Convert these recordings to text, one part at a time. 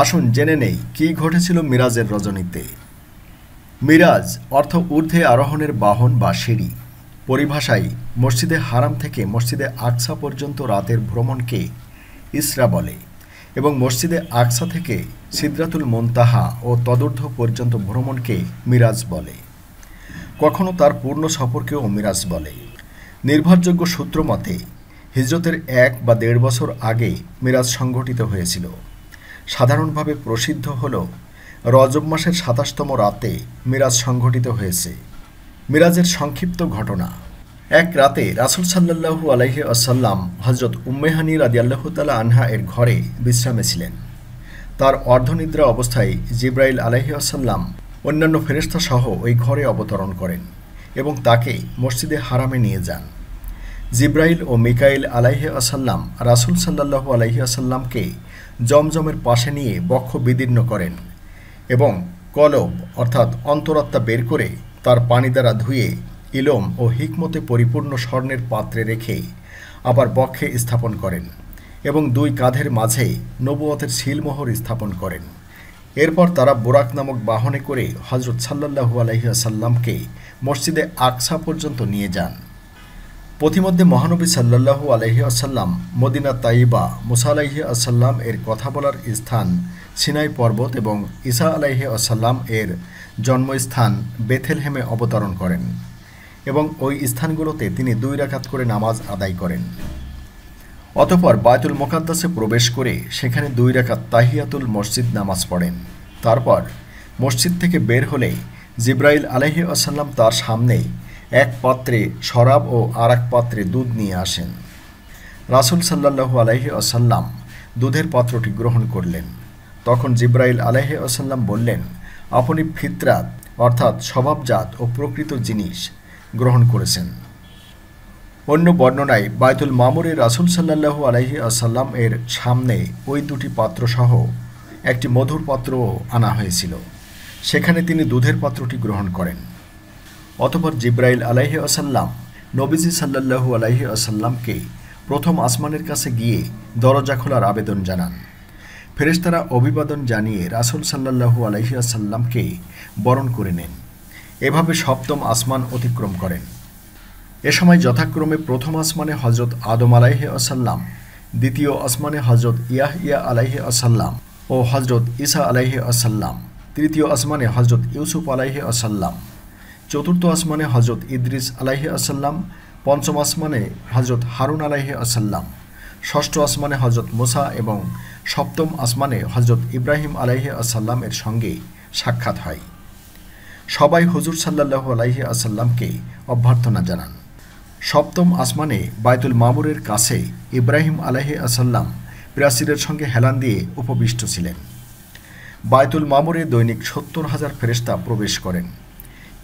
আসুন জেনে নেই কী ঘটেছিল মিরাজের রজনীতে। মিরাজ অর্থ ঊর্ধ্বে আরোহণের বাহন বা সিঁড়ি। পরিভাষায়, মসজিদে হারাম থেকে মসজিদে আকসা পর্যন্ত রাতের ভ্রমণকে ইসরা বলে এবং মসজিদে আকসা থেকে সিদ্রাতুল মোন্তাহা ও তদূর্ধ্ব পর্যন্ত ভ্রমণকে মিরাজ বলে। কখনো তার পূর্ণ সফরকেও মিরাজ বলে। নির্ভরযোগ্য সূত্র মতে হিজরতের এক বা দেড় বছর আগে মিরাজ সংঘটিত হয়েছিল। সাধারণভাবে প্রসিদ্ধ হল রজব মাসের সাতাশতম রাতে মিরাজ সংঘটিত হয়েছে। মিরাজের সংক্ষিপ্ত ঘটনা। এক রাতে রাসুল সাল্লাহু আলাইহি আসাল্লাম হজরত উম্মেহানি রাদিয়াল্লাহ তালা আনহা এর ঘরে বিশ্রামে ছিলেন। তার অর্ধনিদ্রা অবস্থায় জিব্রাইল আলাহি আসাল্লাম অন্যান্য ফেরেস্তা সহ ওই ঘরে অবতরণ করেন এবং তাকে মসজিদে হারামে নিয়ে যান। জিব্রাইল ও মিকাইল আলাইহি আসাল্লাম রাসুল সাল্লাহু আলাইহি আসাল্লামকে জমজমের পাশে নিয়ে বক্ষ বিদীর্ণ করেন এবং কলব, অর্থাৎ অন্তরাত্মা বের করে তার পানি দ্বারা ধুয়ে ইলম ও হিকমতে পরিপূর্ণ স্বর্ণের পাত্রে রেখে আবার বক্ষে স্থাপন করেন এবং দুই কাঁধের মাঝে নবুয়তের শিলমোহর স্থাপন করেন। এরপর তারা বোরাক নামক বাহনে করে হজরত সাল্লাহু আলহিহাসাল্লামকে মসজিদে আকসা পর্যন্ত নিয়ে যান। পথিমধ্যে মহানবী সাল্লাহু আলহি আসাল্লাম মদিনা তাইবা, মুসা আলাইহি আসাল্লাম এর কথা বলার স্থান সিনাই পর্বত এবং ঈসা আলাইহি আসাল্লাম এর জন্মস্থান বেথেলহেমে অবতরণ করেন এবং ওই স্থানগুলোতে তিনি দুই রাকাত করে নামাজ আদায় করেন। অতপর বায়তুল মোকাদ্দাসে প্রবেশ করে সেখানে দুই রাকাত তাহিয়াতুল মসজিদ নামাজ পড়েন। তারপর মসজিদ থেকে বের হলে জিব্রাইল আলহি আসাল্লাম তার সামনে এক পাত্রে শরাব ও আর এক পাত্রে দুধ নিয়ে আসেন। রাসুল সাল্লাহু আলহি আসাল্লাম দুধের পাত্রটি গ্রহণ করলেন। তখন জিব্রাইল আলহি আসাল্লাম বললেন, আপনি ফিতরাত, অর্থাৎ স্বভাবজাত ও প্রকৃত জিনিস গ্রহণ করেছেন। অন্য বর্ণনায় বায়তুল মামুরে রাসুল সাল্লাহু আলহি আসাল্লাম এর সামনে ওই দুটি পাত্রসহ একটি মধুর পাত্রও আনা হয়েছিল। সেখানে তিনি দুধের পাত্রটি গ্রহণ করেন। অতপর জিব্রাইল আলাহি আসাল্লাম নবীজি সাল্লাহু আলাহি আসাল্লামকে প্রথম আসমানের কাছে গিয়ে দরজা খোলার আবেদন জানান। ফেরেশতারা অভিবাদন জানিয়ে রাসুল সাল্লাহু আলাইহি আসাল্লামকে বরণ করে নেন। এভাবে সপ্তম আসমান অতিক্রম করেন। এ সময় যথাক্রমে প্রথম আসমানে হজরত আদম আলাইহে আসাল্লাম দ্বিতীয় আসমানে হজরত ইয়াহ ইয়া আলাইহে আসাল্লাম ও হজরত ইসা আলাইহে আসাল্লাম তৃতীয় আসমানে হজরত ইউসুফ আলাইহে আসাল্লাম চতুর্থ আসমানে হজরত ইদ্রিস আলাইহে আসাল্লাম পঞ্চম আসমানে হজরত হারুন আলাইহে আসাল্লাম ষষ্ঠ আসমানে হজরত মোসা এবং সপ্তম আসমানে হজরত ইব্রাহিম আলাইহে আসাল্লাম এর সঙ্গে সাক্ষাৎ হয়। সবাই হুজুর সাল্লাহু আলাইহি আসাল্লামকে অভ্যর্থনা জানান। সপ্তম আসমানে বায়তুল মামুরের কাছে ইব্রাহিম আলাহি আসাল্লাম প্রাসিরের সঙ্গে হেলান দিয়ে উপবিষ্ট ছিলেন। বায়তুল মামুরে দৈনিক সত্তর হাজার ফেরেস্তা প্রবেশ করেন।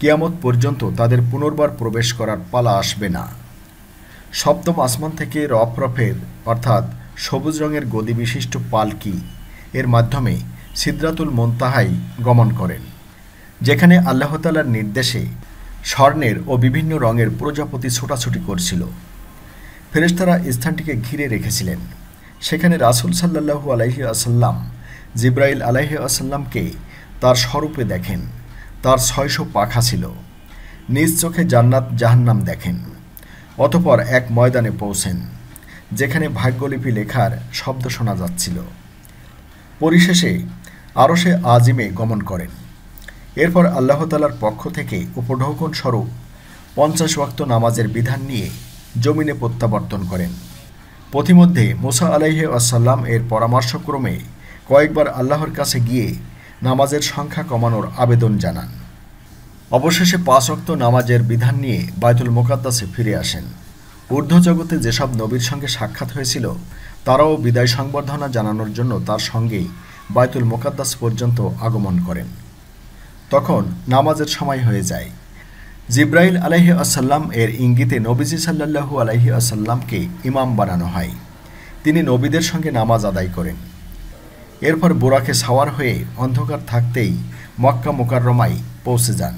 কিয়ামত পর্যন্ত তাদের পুনর্বার প্রবেশ করার পালা আসবে না। সপ্তম আসমান থেকে রফরফের অর্থাৎ সবুজ রঙের গদি বিশিষ্ট পালকি এর মাধ্যমে সিদ্রাতুল মোন্তাহাই গমন করেন, যেখানে আল্লাহতালার নির্দেশে স্বর্ণের ও বিভিন্ন রঙের প্রজাপতি ছোটাছুটি করছিল। ফেরেস্তারা স্থানটিকে ঘিরে রেখেছিলেন। সেখানে রাসুল সাল্লাহু আলাইহি আসাল্লাম জিব্রাইল আলাইহি আসাল্লামকে তার স্বরূপে দেখেন। তার ছয়শো পাখা ছিল। নিজ চোখে জান্নাত জাহান্নাম দেখেন। অতপর এক ময়দানে পৌঁছেন, যেখানে ভাগ্যলিপি লেখার শব্দ শোনা যাচ্ছিল। পরিশেষে আরও সে আজিমে গমন করেন। এরপর আল্লাহতালার পক্ষ থেকে উপঢৌকন স্বরূপ পঞ্চাশ ওয়াক্ত নামাজের বিধান নিয়ে জমিনে প্রত্যাবর্তন করেন। পথিমধ্যে মোসা আলাইহে আসাল্লাম এর পরামর্শক্রমে কয়েকবার আল্লাহর কাছে গিয়ে নামাজের সংখ্যা কমানোর আবেদন জানান। অবশেষে পাঁচ অক্ত নামাজের বিধান নিয়ে বায়তুল মোকাদ্দাসে ফিরে আসেন। ঊর্ধ্ব জগতে যেসব নবীর সঙ্গে সাক্ষাৎ হয়েছিল, তারাও বিদায় সংবর্ধনা জানানোর জন্য তার সঙ্গেই বায়তুল মোকাদ্দাস পর্যন্ত আগমন করেন। তখন নামাজের সময় হয়ে যায়। জিব্রাইল আলাহি আসাল্লাম এর ইঙ্গিতে নবীজি সাল্লাহু আলাহি আসাল্লামকে ইমাম বানানো হয়। তিনি নবীদের সঙ্গে নামাজ আদায় করেন। এরপর বোরাকে সাওয়ার হয়ে অন্ধকার থাকতেই মক্কা মোকাররমায় পৌঁছে যান।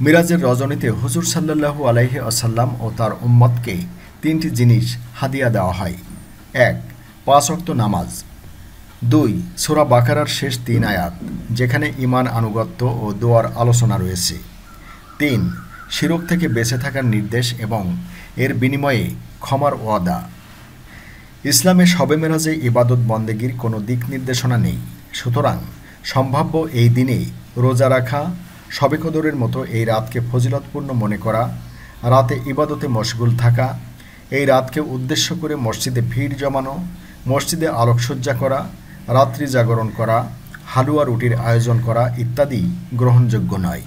মিরাজের রজনীতে হুজুর সাল্লাহু আলাইহি আসাল্লাম ও তার উম্মতকে তিনটি জিনিস হাদিয়া দেওয়া হয়। এক, পাঁচ অক্ত নামাজ। দুই, সোরা বাকারার শেষ তিন আয়াত, যেখানে ইমান আনুগত্য ও দোয়ার আলোচনা রয়েছে। তিন, শিরক থেকে বেঁচে থাকার নির্দেশ এবং এর বিনিময়ে ক্ষমার ওয়াদা। ইসলামে শবে মেরাজে ইবাদত বন্দেগীর কোনো দিক নির্দেশনা নেই। সুতরাং সম্ভাব্য এই দিনে রোজা রাখা শবে কদরের মতো এই রাতকে ফজিলতপূর্ণ মনে করা, রাতে ইবাদতে মশগুল থাকা, এই রাতকে উদ্দেশ্য করে মসজিদে ভিড় জমানো, মসজিদে আলোকসজ্জা করা, রাত্রি জাগরণ করা, হালুয়া রুটির আয়োজন করা ইত্যাদি গ্রহণযোগ্য নয়।